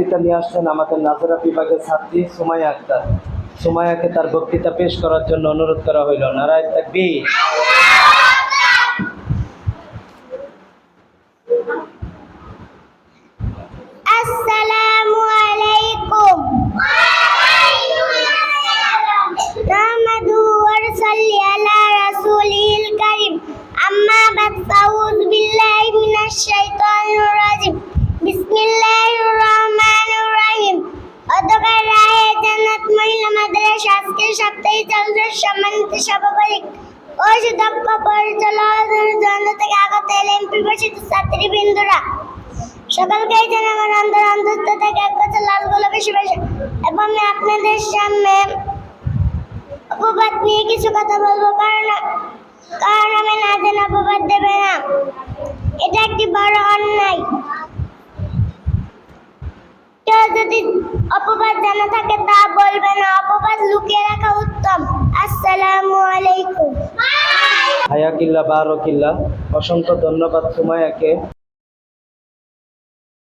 বক্তৃতা নিয়ে আসছেন আমাদের নাজরা বিভাগের ছাত্রী সুমাইয়া আক্তার। সুমাইয়াকে তার বক্তৃতা পেশ করার জন্য অনুরোধ করা হইল। নারায় তাকবীর। আজকের সাপ্তাহিক চলছে সম্মানিত সভাপতি ও সুদক্ষ পরিচালক জন্য থেকে আগত এলএম প্রবাসিত ছাত্রীবৃন্দরা। সকলকেই জানাই আমার অন্তর অন্তস্থ থেকে এক কথা লাল গোলাপি শুভেচ্ছা। এবং আপনাদের সামনে অপবাদ নিয়ে কিছু কথা বলব, কারণ কারণ আমি না জেনে অপবাদ দেবে না। এটা একটি বড় অন্যায়। কেউ যদি আলাইকুম বারো কিল্লা। অসংখ্য ধন্যবাদ সুমাইয়াকে